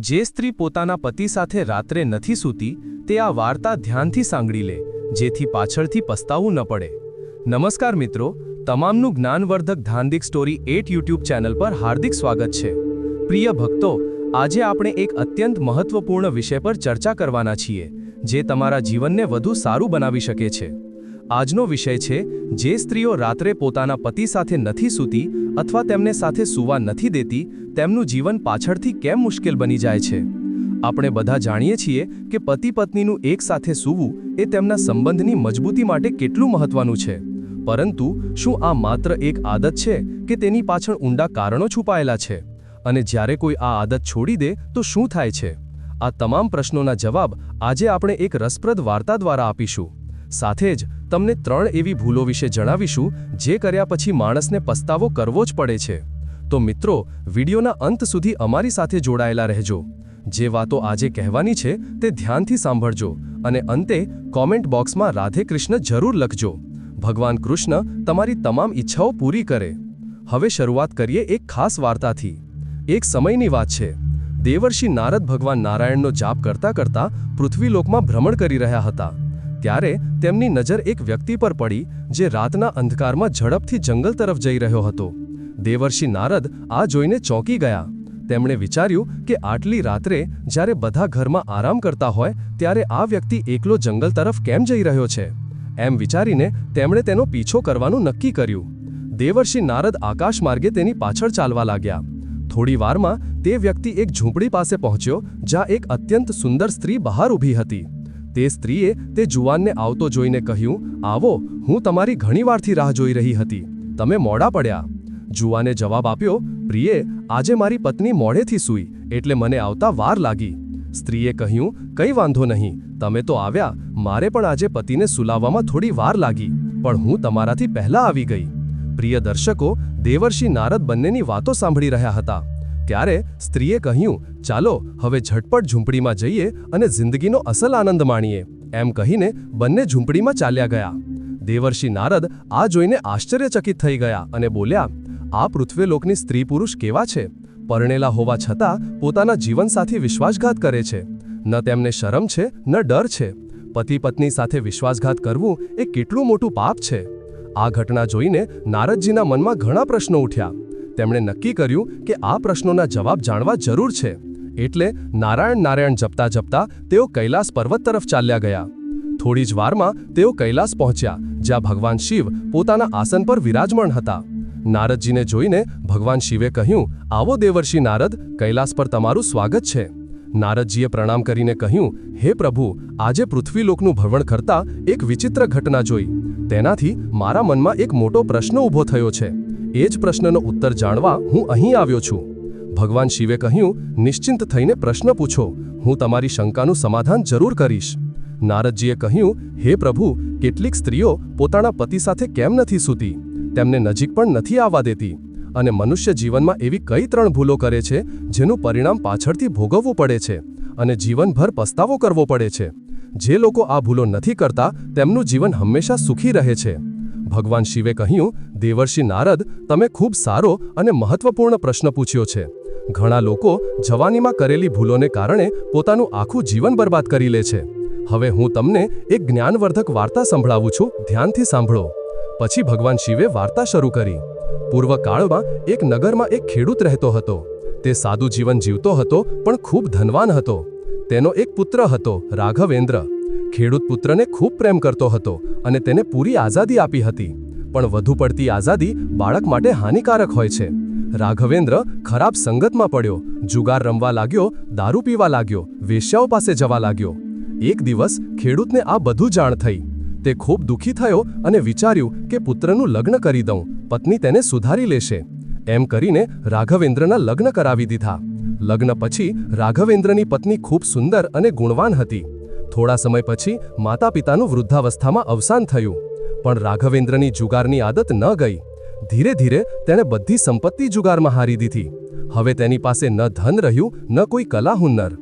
જે સ્ત્રી પોતાના પતિ સાથે રાત્રે નથી સૂતી, તે આ વાર્તા ધ્યાનથી સાંગળી લે, જેથી પાછળથી પસ્તાવું ન પડે. નમસ્કાર મિત્રો, તમામનું જ્ઞાનવર્ધક ધાંધિક સ્ટોરી એટ યુટ્યુબ ચેનલ પર હાર્દિક સ્વાગત છે. પ્રિય ભક્તો, આજે આપણે એક અત્યંત મહત્વપૂર્ણ વિષય પર ચર્ચા કરવાના છીએ, જે તમારા જીવનને વધુ સારું બનાવી શકે છે. આજનો વિષય છે, જે સ્ત્રીઓ રાત્રે પોતાના પતિ સાથે નથી સૂતી અથવા તેમને સાથે સૂવા નથી દેતી તેમનું જીવન પાછળથી કેમ મુશ્કેલ બની જાય છે? આપણે બધા જાણીએ છીએ કે પતિ પત્નીનું એક સાથે સૂવું એ તેમના સંબંધની મજબૂતી માટે કેટલું મહત્વનું છે. પરંતુ શું આ માત્ર એક આદત છે કે તેની પાછળ ઊંડા કારણો છુપાયેલા છે? અને જ્યારે કોઈ આ આદત છોડી દે, તો શું થાય છે? આ તમામ પ્રશ્નોના જવાબ આજે આપણે એક રસપ્રદ વાર્તા દ્વારા આપીશું. સાથે જ તમને ત્રણ એવી ભૂલો વિશે જણાવીશું જે કર્યા પછી માણસને પસ્તાવો કરવો જ પડે છે. તો મિત્રો, વિડીયોના અંત સુધી અમારી સાથે જોડાયેલા રહેજો. જે વાતો આજે કહેવાની છે તે ધ્યાનથી સાંભળજો અને અંતે કોમેન્ટ બોક્સમાં રાધે કૃષ્ણ જરૂર લખજો. ભગવાન કૃષ્ણ તમારી તમામ ઈચ્છાઓ પૂરી કરે. હવે શરૂઆત કરીએ એક ખાસ વાર્તાથી. એક સમયની વાત છે. દેવર્ષિ નારદ ભગવાન નારાયણનો જાપ કરતા કરતા પૃથ્વીલોકમાં ભ્રમણ કરી રહ્યા હતા. ત્યારે તેમની નજર એક વ્યક્તિ પર પડી, જે રાતના અંધકારમાં ઝડપથી જંગલ તરફ જઈ રહ્યો હતો. દેવર્ષિ નારદ આ જોઈને ચોંકી ગયા. તેમણે વિચાર્યું કે આટલી રાત્રે જ્યારે બધા ઘરમાં આરામ કરતા હોય, ત્યારે આ વ્યક્તિ એકલો જંગલ તરફ કેમ જઈ રહ્યો છે? એમ વિચારીને તેમણે તેનો પીછો કરવાનું નક્કી કર્યું. દેવર્ષિ નારદ આકાશ માર્ગે તેની પાછળ ચાલવા લાગ્યા. થોડી વારમાં તે વ્યક્તિ એક ઝૂંપડી પાસે પહોંચ્યો, જ્યાં એક અત્યંત સુંદર સ્ત્રી બહાર ઊભી હતી. તે સ્ત્રીએ તે જુવાનને આવતો જોઈને કહ્યું, આવો, હું તમારી ઘણીવારથી રાહ જોઈ રહી હતી. તમે મોડા પડ્યા. જુવાને જવાબ આપ્યો, પ્રિયે, આજે મારી પત્ની મોડેથી સૂઈ, એટલે મને આવતા વાર લાગી. સ્ત્રીએ કહ્યું, કંઈ વાંધો નહીં, તમે તો આવ્યા, મારે પણ આજે પતિને સુલાવવામાં થોડી વાર લાગી, પણ હું તમારાથી પહેલા આવી ગઈ. પ્રિય દર્શકો, દેવર્ષિ નારદ બંનેની વાતો સાંભળી રહ્યા હતા. ત્યારે સ્ત્રીએ કહ્યું, ચાલો, હવે ઝટપટ ઝૂંપડીમાં જઈએ અને જિંદગીનો અસલ આનંદ માણીએ. એમ કહીને બંને ઝૂંપડીમાં ચાલ્યા ગયા. દેવર્ષિ નારદ આ જોઈને આશ્ચર્યચકિત થઈ ગયા અને બોલ્યા આ પૃથ્વીલોકની સ્ત્રી પુરુષ કેવા છે? પરણેલા હોવા છતાં પોતાના જીવનસાથી વિશ્વાસઘાત કરે છે. ન તેમને શરમ છે, ન ડર છે. પતિ પત્ની સાથે વિશ્વાસઘાત કરવું એ કેટલું મોટું પાપ છે. આ ઘટના જોઈને નારદજીના મનમાં ઘણા પ્રશ્નો ઉઠ્યા. તેમણે નક્કી કર્યું કે આ પ્રશ્નોના જવાબ જાણવા જરૂર છે. એટલે નારાયણ નારાયણ જપતા જપતા તેઓ કૈલાસ પર્વત તરફ ચાલ્યા ગયા. થોડી જ વારમાં તેઓ કૈલાસ પહોંચ્યા, જ્યાં ભગવાન શિવ પોતાના આસન પર વિરાજમાન હતા. નારદજીને જોઈને ભગવાન શિવે કહ્યું, આવો દેવર્ષિ નારદ, કૈલાસ પર તમારું સ્વાગત છે. નારદજીએ પ્રણામ કરીને કહ્યું, હે પ્રભુ, આજે પૃથ્વીલોકનું ભ્રમણ કરતા એક વિચિત્ર ઘટના જોઈ. તેનાથી મારા મનમાં એક મોટો પ્રશ્ન ઊભો થયો છે. એ જ પ્રશ્નનો ઉત્તર જાણવા હું અહીં આવ્યો છું. ભગવાન શિવે કહ્યું, નિશ્ચિંત થઈને પ્રશ્ન પૂછો. હું તમારી શંકાનું સમાધાન જરૂર કરીશ. નારદજીએ કહ્યું, હે પ્રભુ, કેટલીક સ્ત્રીઓ પોતાના પતિ સાથે કેમ નથી સૂતી? તેમને નજીક પણ નથી આવવા દેતી. અને મનુષ્ય જીવનમાં એવી કઈ ત્રણ ભૂલો કરે છે, જેનું પરિણામ પાછળથી ભોગવવું પડે છે અને જીવનભર પસ્તાવો કરવો પડે છે. જે લોકો આ ભૂલો નથી કરતા, તેમનું જીવન હંમેશા સુખી રહે છે. ભગવાન શિવે કહ્યું, દેવર્ષિ નારદ, તમે ખૂબ સારો અને મહત્વપૂર્ણ પ્રશ્ન પૂછ્યો છે. ઘણા લોકો જવાનીમાં કરેલી ભૂલોને કારણે પોતાનું આખું જીવન બરબાદ કરી લે છે. હવે હું તમને એક જ્ઞાનવર્ધક વાર્તા સંભળાવું છું. ધ્યાનથી સાંભળો. પછી ભગવાન શિવે વાર્તા શરૂ કરી. પૂર્વકાળમાં એક નગરમાં એક ખેડૂત રહેતો હતો. તે સાદું જીવન જીવતો હતો, પણ ખૂબ ધનવાન હતો. તેનો એક પુત્ર હતો, રાઘવેન્દ્ર. ખેડૂત પુત્રને ખૂબ પ્રેમ કરતો હતો અને તેને પૂરી આઝાદી આપી હતી. પણ વધુ પડતી આઝાદી બાળક માટે હાનિકારક હોય છે. રાઘવેન્દ્ર ખરાબ સંગતમાં પડ્યો, જુગાર રમવા લાગ્યો, દારૂ પીવા લાગ્યો, વેશ્યાઓ પાસે જવા લાગ્યો. એક દિવસ ખેડૂતને આ બધું જાણ થઈ. તે ખૂબ દુઃખી થયો અને વિચાર્યું કે પુત્રનું લગ્ન કરી દઉં, પત્ની તેને સુધારી લેશે. એમ કરીને રાઘવેન્દ્રના લગ્ન કરાવી દીધા. લગ્ન પછી રાઘવેન્દ્રની પત્ની ખૂબ સુંદર અને ગુણવાન હતી. થોડા સમય પછી માતા પિતાનું વૃદ્ધાવસ્થામાં અવસાન થયું. પણ રાઘવેન્દ્રની જુગારની આદત ન ગઈ. ધીરે ધીરે તેણે બધી સંપત્તિ જુગારમાં હારી દીધી. હવે તેની પાસે ન ધન રહ્યું, ન કોઈ કલા હુન્નર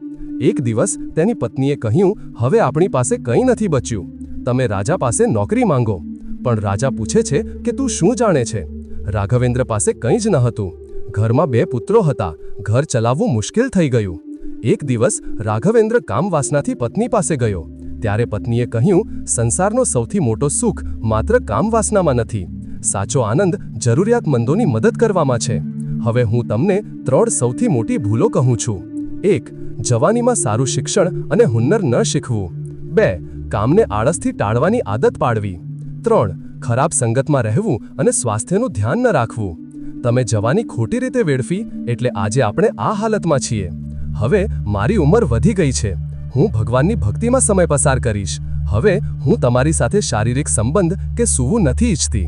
એક દિવસ તેની પત્નીએ કહ્યું, હવે આપણી પાસે કંઈ નથી બચ્યું. તમે રાજા પાસે નોકરી માંગો. પણ રાજા પૂછે છે કે તું શું જાણે છે? રાઘવેન્દ્ર પાસે કંઈ જ ન હતું. ઘરમાં બે પુત્રો હતા. ઘર ચલાવવું મુશ્કેલ થઈ ગયું. એક દિવસ રાઘવેન્દ્ર કામવાસનાથી પત્ની પાસે ગયો. ત્યારે પત્નીએ કહ્યું, સંસારનો સૌથી મોટો સુખ માત્ર કામવાસનામાં નથી. સાચો આનંદ જરૂરિયાતમંદોની મદદ કરવામાં છે. હવે હું તમને ત્રણ સૌથી મોટી ભૂલો કહું છું. એક, જવાનીમાં સારું શિક્ષણ અને હુન્નર ન શીખવું. બે કામને આળસથી ટાળવાની આદત પાડવી. ત્રણ, ખરાબ સંગતમાં રહેવું અને સ્વાસ્થ્યનું ધ્યાન ન રાખવું. તમે જવાની ખોટી રીતે વેડફી, એટલે આજે આપણે આ હાલતમાં છીએ. હવે મારી ઉંમર વધી ગઈ છે. હું ભગવાનની ભક્તિમાં સમય પસાર કરીશ. હવે હું તમારી સાથે શારીરિક સંબંધ કે સૂવું નથી ઈચ્છતી.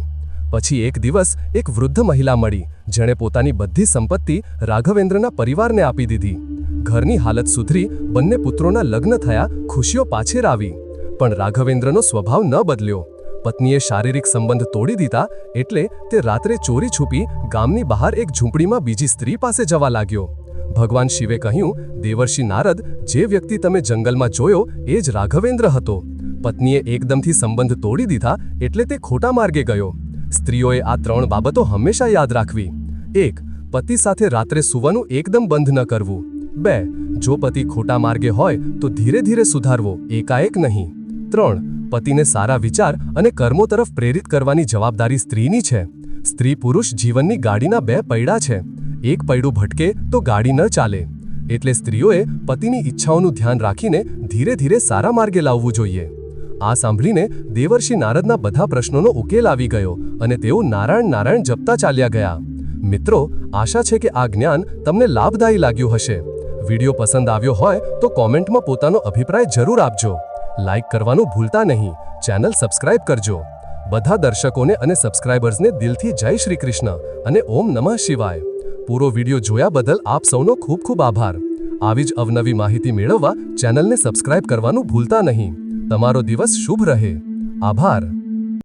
પછી એક દિવસ એક વૃદ્ધ મહિલા મળી, જેણે પોતાની બધી સંપત્તિ રાઘવેન્દ્રના પરિવારને આપી દીધી. ઘરની હાલત સુધરી, બંને પુત્રોના લગ્ન થયા, ખુશીઓ પાછેર આવી પણ રાઘવેન્દ્રનો સ્વભાવ ન બદલ્યો. પત્નીએ શારીરિક સંબંધ તોડી દીધા એટલે તે રાત્રે ચોરી છુપી ગામની બહાર એક ઝૂંપડીમાં બીજી સ્ત્રી પાસે જવા લાગ્યો. ભગવાન શિવે કહ્યું, દેવર્ષિ નારદ, જે વ્યક્તિ તમે જંગલમાં જોયો, એ જ રાઘવેન્દ્ર હતો. પત્નીએ એકદમથી સંબંધ તોડી દીધા એટલે તે ખોટા માર્ગે ગયો. સ્ત્રીઓએ આ ત્રણ બાબતો હંમેશા યાદ રાખવી. એક, પતિ સાથે રાત્રે સૂવાનું એકદમ બંધ ન કરવું. બે, જો પતિ ખોટા માર્ગે હોય, તો ધીરે ધીરે સુધારવો. એકાએક નહીં. ત્રણ. પતિને સારા વિચાર અને કર્મો તરફ પ્રેરિત કરવાની જવાબદારી સ્ત્રીની છે. સ્ત્રી પુરુષ જીવનની ગાડીના બે પૈડા છે. એક પૈડું ભટકે તો ગાડી ન ચાલે. એટલે સ્ત્રીઓએ પતિની ઈચ્છાઓનું ધ્યાન રાખીને ધીરે ધીરે સારા માર્ગે લાવવું જોઈએ. આ સાંભળીને દેવર્ષિ નારદના બધા પ્રશ્નોનો ઉકેલ આવી ગયો અને તેઓ નારાયણ નારાયણ જપતા ચાલ્યા ગયા. મિત્રો, આશા છે કે આ જ્ઞાન તમને લાભદાયી લાગ્યું હશે. વીડિયો પસંદ આવ્યો હોય તો કોમેન્ટમાં પોતાનો અભિપ્રાય જરૂર આપજો. લાઇક કરવાનું ભૂલતા નહીં. ચેનલ સબસ્ક્રાઇબ કરજો. બધા દર્શકોને અને સબસ્ક્રાઇબર્સને દિલથી જય શ્રી કૃષ્ણ અને ઓમ નમઃ શિવાય. પૂરો વીડિયો જોયા બદલ આપ સૌનો ખૂબ ખૂબ આભાર. આવી જ અવનવી માહિતી મેળવવા ચેનલને સબસ્ક્રાઇબ કરવાનું ભૂલતા નહીં. તમારો દિવસ શુભ રહે. આભાર.